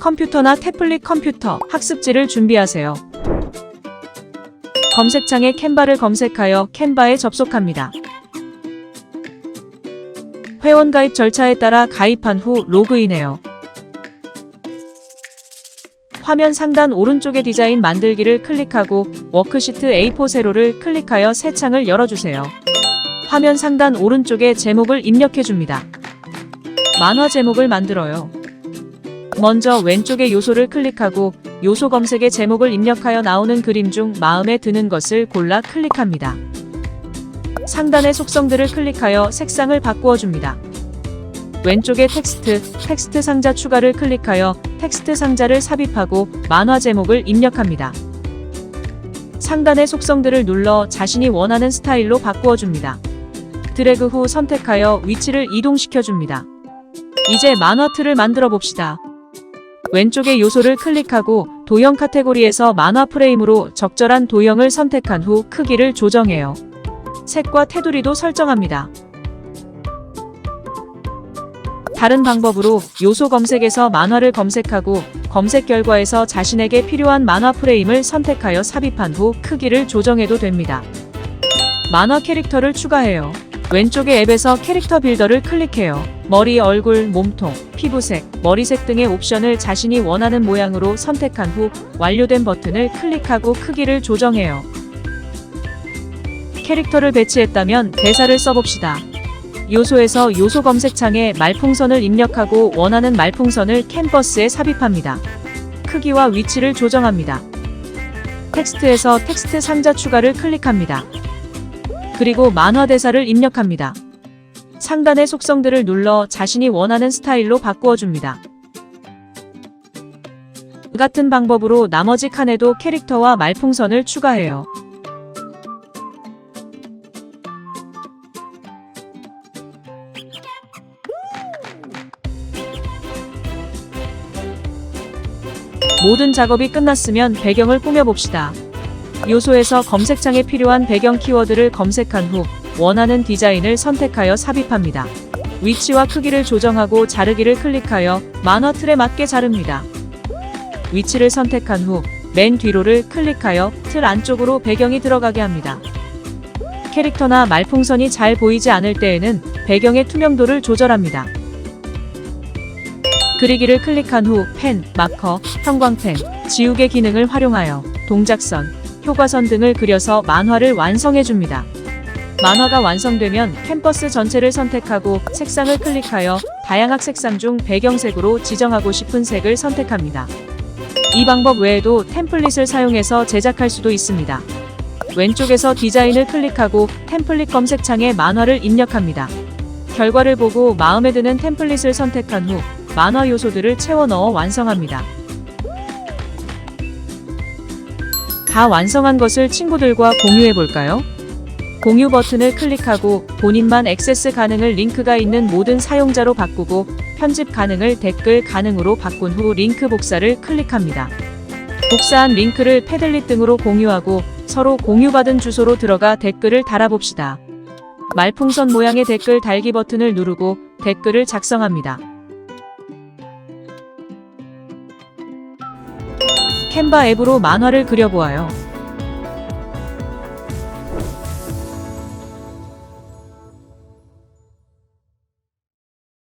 컴퓨터나 태블릿 컴퓨터 학습지를 준비하세요. 검색창에 캔바를 검색하여 캔바에 접속합니다. 회원 가입 절차에 따라 가입한 후 로그인해요. 화면 상단 오른쪽의 디자인 만들기를 클릭하고 워크시트 A4 세로를 클릭하여 새 창을 열어주세요. 화면 상단 오른쪽에 제목을 입력해줍니다. 만화 제목을 만들어요. 먼저 왼쪽의 요소를 클릭하고 요소 검색에 제목을 입력하여 나오는 그림 중 마음에 드는 것을 골라 클릭합니다. 상단의 속성들을 클릭하여 색상을 바꾸어 줍니다. 왼쪽의 텍스트, 텍스트 상자 추가를 클릭하여 텍스트 상자를 삽입하고 만화 제목을 입력합니다. 상단의 속성들을 눌러 자신이 원하는 스타일로 바꾸어 줍니다. 드래그 후 선택하여 위치를 이동시켜 줍니다. 이제 만화 틀을 만들어 봅시다. 왼쪽의 요소를 클릭하고 도형 카테고리에서 만화 프레임으로 적절한 도형을 선택한 후 크기를 조정해요. 색과 테두리도 설정합니다. 다른 방법으로 요소 검색에서 만화를 검색하고 검색 결과에서 자신에게 필요한 만화 프레임을 선택하여 삽입한 후 크기를 조정해도 됩니다. 만화 캐릭터를 추가해요. 왼쪽의 앱에서 캐릭터 빌더를 클릭해요. 머리, 얼굴, 몸통, 피부색, 머리색 등의 옵션을 자신이 원하는 모양으로 선택한 후 완료된 버튼을 클릭하고 크기를 조정해요. 캐릭터를 배치했다면 대사를 써봅시다. 요소에서 요소 검색창에 말풍선을 입력하고 원하는 말풍선을 캔버스에 삽입합니다. 크기와 위치를 조정합니다. 텍스트에서 텍스트 상자 추가를 클릭합니다. 그리고 만화 대사를 입력합니다. 상단의 속성들을 눌러 자신이 원하는 스타일로 바꾸어 줍니다. 같은 방법으로 나머지 칸에도 캐릭터와 말풍선을 추가해요. 모든 작업이 끝났으면 배경을 꾸며봅시다. 요소에서 검색창에 필요한 배경 키워드를 검색한 후 원하는 디자인을 선택하여 삽입합니다. 위치와 크기를 조정하고 자르기를 클릭하여 만화 틀에 맞게 자릅니다. 위치를 선택한 후 맨 뒤로를 클릭하여 틀 안쪽으로 배경이 들어가게 합니다. 캐릭터나 말풍선이 잘 보이지 않을 때에는 배경의 투명도를 조절합니다. 그리기를 클릭한 후 펜, 마커, 형광펜, 지우개 기능을 활용하여 동작선, 효과선 등을 그려서 만화를 완성해 줍니다. 만화가 완성되면 캠퍼스 전체를 선택하고 색상을 클릭하여 다양한 색상 중 배경색으로 지정하고 싶은 색을 선택합니다. 이 방법 외에도 템플릿을 사용해서 제작할 수도 있습니다. 왼쪽에서 디자인을 클릭하고 템플릿 검색창에 만화를 입력합니다. 결과를 보고 마음에 드는 템플릿을 선택한 후 만화 요소들을 채워 넣어 완성합니다. 다 완성한 것을 친구들과 공유해 볼까요? 공유 버튼을 클릭하고 본인만 액세스 가능을 링크가 있는 모든 사용자로 바꾸고 편집 가능을 댓글 가능으로 바꾼 후 링크 복사를 클릭합니다. 복사한 링크를 패들릿 등으로 공유하고 서로 공유받은 주소로 들어가 댓글을 달아봅시다. 말풍선 모양의 댓글 달기 버튼을 누르고 댓글을 작성합니다. 캔바 앱으로 만화를 그려보아요.